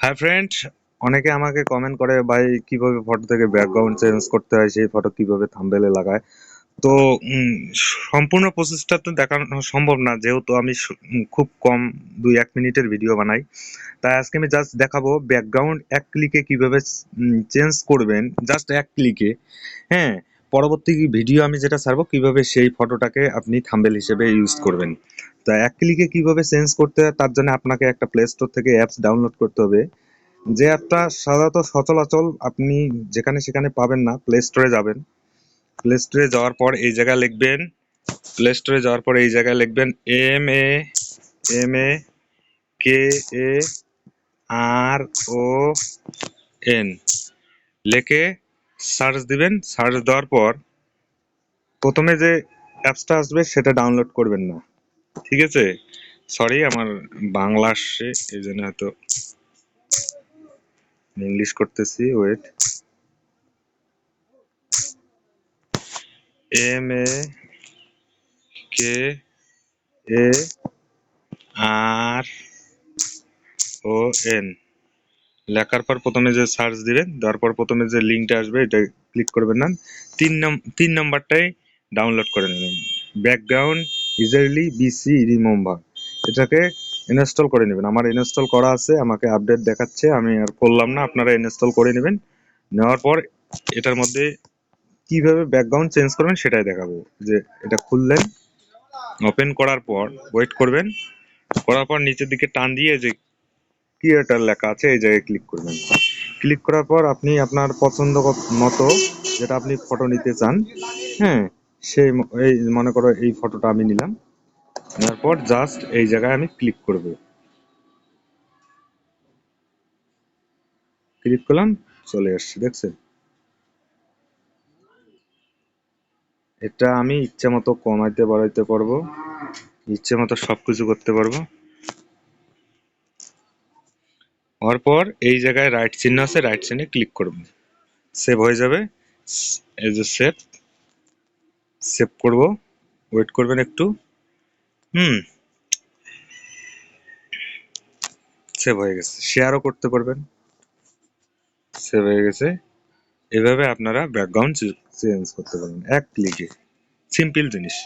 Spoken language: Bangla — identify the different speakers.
Speaker 1: হাই ফ্রেন্ড অনেকে আমাকে কমেন্ট করে, ভাই, কীভাবে ফটো থেকে ব্যাকগ্রাউন্ড চেঞ্জ করতে হয়? সেই ফটো কীভাবে থাম্বনেলে লাগায়? তো সম্পূর্ণ প্রসেসটা তো দেখানো সম্ভব না। যেহেতু আমি খুব কম দুই এক মিনিটের ভিডিও বানাই। তাই আজকে আমি জাস্ট দেখাবো ব্যাকগ্রাউন্ড এক ক্লিকে কীভাবে চেঞ্জ করবেন। জাস্ট এক ক্লিকে হ্যাঁ পরবর্তী ভিডিও আমি যেটা ছাড়বো, কীভাবে সেই ফটোটাকে আপনি থাম্বেল হিসেবে ইউজ করবেন। তা এক ক্লিকে কীভাবে চেঞ্জ করতে হয়, তার জন্য আপনাকে একটা প্লে স্টোর থেকে অ্যাপস ডাউনলোড করতে হবে। যে অ্যাপটা সাধারণত সচলাচল আপনি যেখানে সেখানে পাবেন না প্লে স্টোরে যাবেন। প্লে স্টোরে যাওয়ার পর এই জায়গায় লিখবেন প্লে স্টোরে যাওয়ার পর এই জায়গায় লিখবেন M A M A K A R O N লিখে সার্চ দিবেন সার্চ দেওয়ার পর প্রথমে যে অ্যাপসটা আসবে সেটা ডাউনলোড করবেন না। ঠিক আছে? সরি আমার বাংলা আসছে, এই জন্য হয়তো ইংলিশ করতেছি wait M A K A R O N লেখার পর প্রথমে যে সার্চ দিবেন, দেওয়ার পর প্রথমে যে লিঙ্কটা আসবে, এটা ক্লিক করবেন না। তিন তিন নাম্বারটাই ডাউনলোড করে নেবেন। ব্যাকগ্রাউন্ড ইজারলি বিসি রিমুভার এটাকে ইনস্টল করে নেবেন। আমার ইনস্টল করা আছে, আমাকে আপডেট দেখাচ্ছে, আমি আর করলাম না, আপনারা ইনস্টল করে নেবেন। নেওয়ার পর এটার মধ্যে কীভাবে ব্যাকগ্রাউন্ড চেঞ্জ করবেন সেটাই দেখাবো। যে এটা খুললেন ওপেন করার পর ওয়েট করবেন। করার পর নিচের দিকে টান দিয়ে যে ক্রিয়েটার লেখা আছে, এই জায়গায় ক্লিক করবেন। ক্লিক করার পর আপনি আপনার পছন্দ মতো যেটা আপনি ফটো নিতে চান হ্যাঁ সেই এই মনে করো এই ফটোটা আমি নিলাম। নেওয়ার পর জাস্ট এই জায়গায় আমি ক্লিক করব। ক্লিক করলাম, চলে আসছে, দেখছেন? এটা আমি ইচ্ছে মতো কমাইতে বাড়াইতে পারব ইচ্ছে মতো সবকিছু করতে পারব। হওয়ার পর এই জায়গায় রাইট চিহ্ন আছে রাইট চিহ্নে ক্লিক করব সেভ হয়ে যাবে। এই যে সেভ সেভ করব। ওয়েট করবেন একটু। হুম। সেভ হয়ে গেছে। শেয়ারও করতে পারবেন। সেভ হয়ে গেছে। এভাবে আপনারা ব্যাকগ্রাউন্ড চেঞ্জ করতে পারবেন। এক ক্লিকে সিম্পল জিনিস।